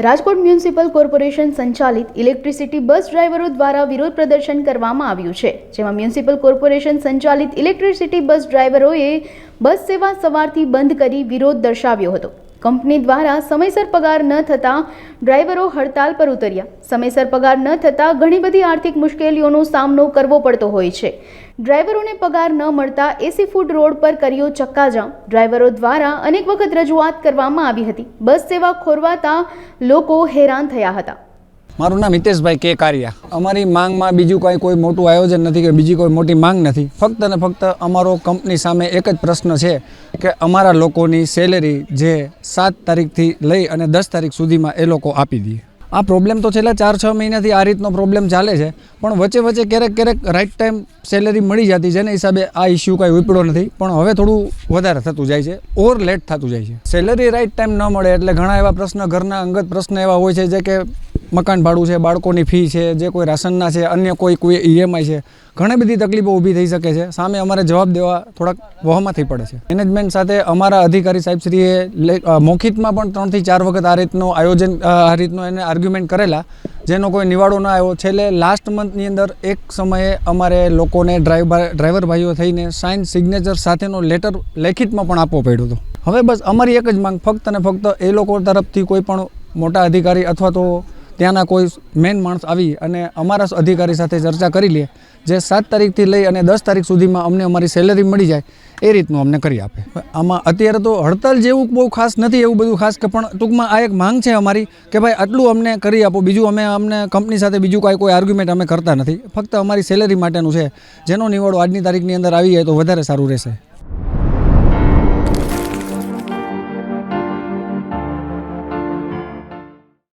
Rajkot municipal corporation સંચાલિત electricity bus ડ્રાઈવરો દ્વારા વિરોધ પ્રદર્શન કરવામાં આવ્યું છે, જેમાં મ્યુનિસિપલ કોર્પોરેશન સંચાલિત ઇલેક્ટ્રિસિટી બસ ડ્રાઈવરોએ બસ સેવા સવારથી બંધ કરી વિરોધ દર્શાવ્યો હતો. કંપની દ્વારા સમયસર પગાર ન થતાં ડ્રાઈવરો હડતાલ પર ઉતર્યા. સમયસર પગાર ન થતાં ઘણી બધી આર્થિક મુશ્કેલીઓનો સામનો કરવો પડતો હોય છે. ડ્રાઈવરોને પગાર ન મળતા એસી ફૂડ રોડ પર કર્યો ચક્કાજામ. ડ્રાઈવરો દ્વારા અનેક વખત રજૂઆત કરવામાં આવી હતી. બસ સેવા ખોરવાતા લોકો હેરાન થયા હતા. મારું નામ હિતેશભાઈ કે કારિયા. અમારી માંગમાં બીજું કાંઈ કોઈ મોટું આયોજન નથી કે બીજી કોઈ મોટી માંગ નથી. ફક્ત ને ફક્ત અમારો કંપની સામે એક જ પ્રશ્ન છે કે અમારા લોકોની સેલેરી જે સાત તારીખથી લઈ અને દસ તારીખ સુધીમાં એ લોકો આપી દઈએ આ પ્રોબ્લેમ તો છેલ્લા ચાર, છ મહિનાથી આ રીતનો પ્રોબ્લેમ ચાલે છે, પણ વચ્ચે વચ્ચે ક્યારેક ક્યારેક રાઇટ ટાઈમ સેલેરી મળી જતી, જેના હિસાબે આ ઇસ્યુ કાંઈ ઉપડ્યો નથી, પણ હવે થોડું વધારે થતું જાય છે ઓર લેટ થતું જાય છે. સેલેરી રાઈટ ટાઈમ ન મળે એટલે ઘણા એવા પ્રશ્ન, ઘરના અંગત પ્રશ્ન એવા હોય છે, જે કે મકાન ભાડું છે, બાળકોની ફી છે, જે કોઈ રાશનના છે, અન્ય કોઈ કોઈ ઈએમઆઈ છે, ઘણી બધી તકલીફો ઊભી થઈ શકે છે. સામે અમારે જવાબ દેવા થોડાક વહમાંથી પડે છે. મેનેજમેન્ટ સાથે અમારા અધિકારી સાહેબશ્રીએ મૌખિતમાં પણ ત્રણથી ચાર વખત આ રીતનું આયોજન આ રીતનો એને આર્ગ્યુમેન્ટ કરેલા. જેનો કોઈ નિવાડો ન આવ્યો. છેલ્લે લાસ્ટ મંથની અંદર એક સમયે અમારે લોકોને ડ્રાઈવર ડ્રાઈવર ભાઈઓ થઈને સાઇન સિગ્નેચર સાથેનો લેટર લેખિતમાં પણ આપવો પડ્યો હતો. હવે બસ અમારી એક જ માંગ, ફક્ત અને ફક્ત એ લોકો તરફથી કોઈ પણ મોટા અધિકારી અથવા તો ત્યાંના કોઈ મેન માણસ આવી અને અમારા અધિકારી સાથે ચર્ચા કરી લે, જે સાત તારીખથી લઈ અને દસ તારીખ સુધીમાં અમને અમારી સેલેરી મળી જાય, એ રીતનું અમને કરી આપે. આમાં અત્યારે તો હડતાલ જેવું બહુ ખાસ નથી એવું બધું ખાસ કે પણ ટૂંકમાં આ એક માંગ છે અમારી કે ભાઈ આટલું અમને કરી આપો, બીજું અમે અમને કંપની સાથે બીજું કાંઈ કોઈ આર્ગ્યુમેન્ટ અમે કરતા નથી. ફક્ત અમારી સેલેરી માટેનું છે. જેનો નિવાડો આજની તારીખની અંદર આવી જાય તો વધારે સારું રહેશે.